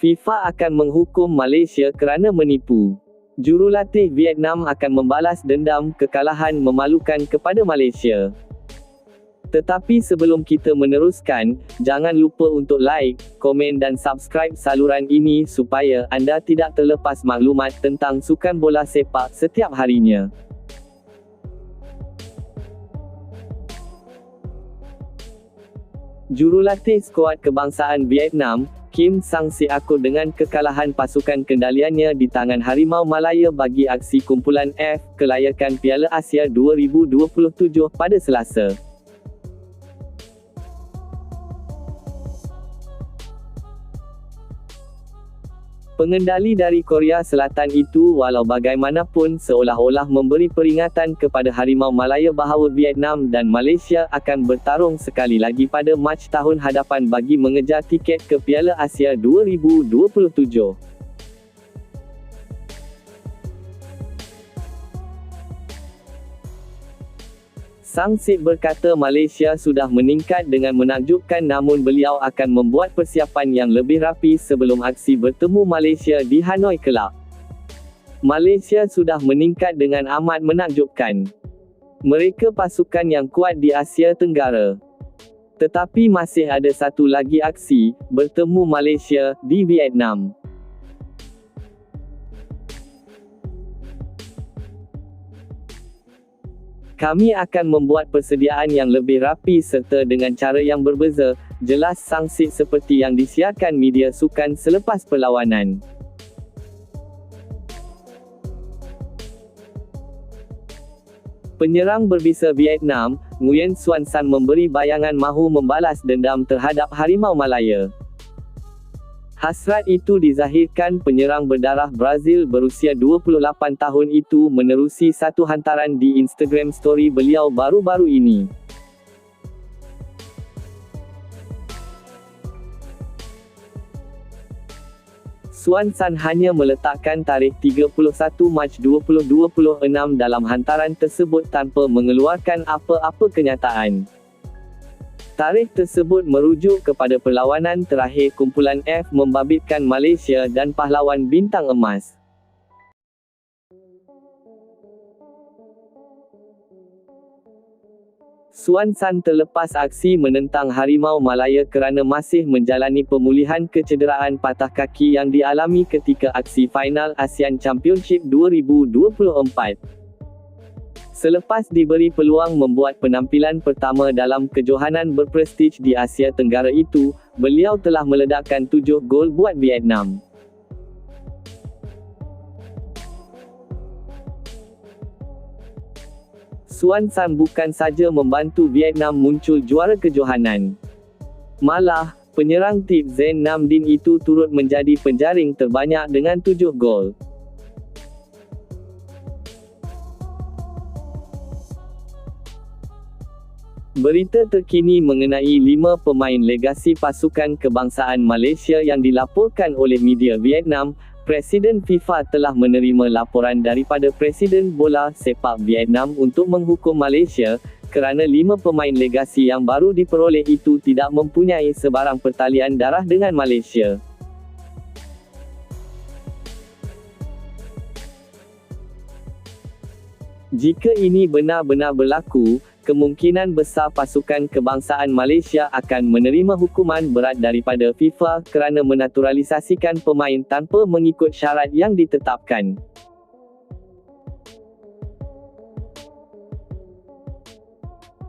FIFA akan menghukum Malaysia kerana menipu. Jurulatih Vietnam akan membalas dendam kekalahan memalukan kepada Malaysia. Tetapi sebelum kita meneruskan, jangan lupa untuk like, komen dan subscribe saluran ini supaya anda tidak terlepas maklumat tentang sukan bola sepak setiap harinya. Jurulatih skuad kebangsaan Vietnam, Kim Sang Siako dengan kekalahan pasukan kendaliannya di tangan Harimau Malaya bagi aksi kumpulan F, kelayakan Piala Asia 2027 pada Selasa. Pengendali dari Korea Selatan itu walau bagaimanapun seolah-olah memberi peringatan kepada Harimau Malaya bahawa Vietnam dan Malaysia akan bertarung sekali lagi pada match tahun hadapan bagi mengejar tiket ke Piala Asia 2027. Sang berkata Malaysia sudah meningkat dengan menakjubkan namun beliau akan membuat persiapan yang lebih rapi sebelum aksi bertemu Malaysia di Hanoi kelak. Malaysia sudah meningkat dengan amat menakjubkan. Mereka pasukan yang kuat di Asia Tenggara. Tetapi masih ada satu lagi aksi, bertemu Malaysia, di Vietnam. Kami akan membuat persediaan yang lebih rapi serta dengan cara yang berbeza, jelas sangsit seperti yang disiarkan media sukan selepas perlawanan. Penyerang berbisa Vietnam, Nguyen Xuan San memberi bayangan mahu membalas dendam terhadap Harimau Malaya. Hasrat itu dizahirkan penyerang berdarah Brazil berusia 28 tahun itu menerusi satu hantaran di Instagram story beliau baru-baru ini. Suan San hanya meletakkan tarikh 31 Mac 2026 dalam hantaran tersebut tanpa mengeluarkan apa-apa kenyataan. Tarikh tersebut merujuk kepada perlawanan terakhir kumpulan F membabitkan Malaysia dan pahlawan bintang emas. Suan San terlepas aksi menentang Harimau Malaya kerana masih menjalani pemulihan kecederaan patah kaki yang dialami ketika aksi final ASEAN Championship 2024. Selepas diberi peluang membuat penampilan pertama dalam kejohanan berprestij di Asia Tenggara itu, beliau telah meledakkan tujuh gol buat Vietnam. Suan San bukan saja membantu Vietnam muncul juara kejohanan. Malah, penyerang tip Zen Nam Din itu turut menjadi penjaring terbanyak dengan tujuh gol. Berita terkini mengenai lima pemain legasi pasukan kebangsaan Malaysia yang dilaporkan oleh media Vietnam, Presiden FIFA telah menerima laporan daripada Presiden Bola Sepak Vietnam untuk menghukum Malaysia, kerana lima pemain legasi yang baru diperoleh itu tidak mempunyai sebarang pertalian darah dengan Malaysia. Jika ini benar-benar berlaku, kemungkinan besar pasukan kebangsaan Malaysia akan menerima hukuman berat daripada FIFA kerana menaturalisasikan pemain tanpa mengikut syarat yang ditetapkan.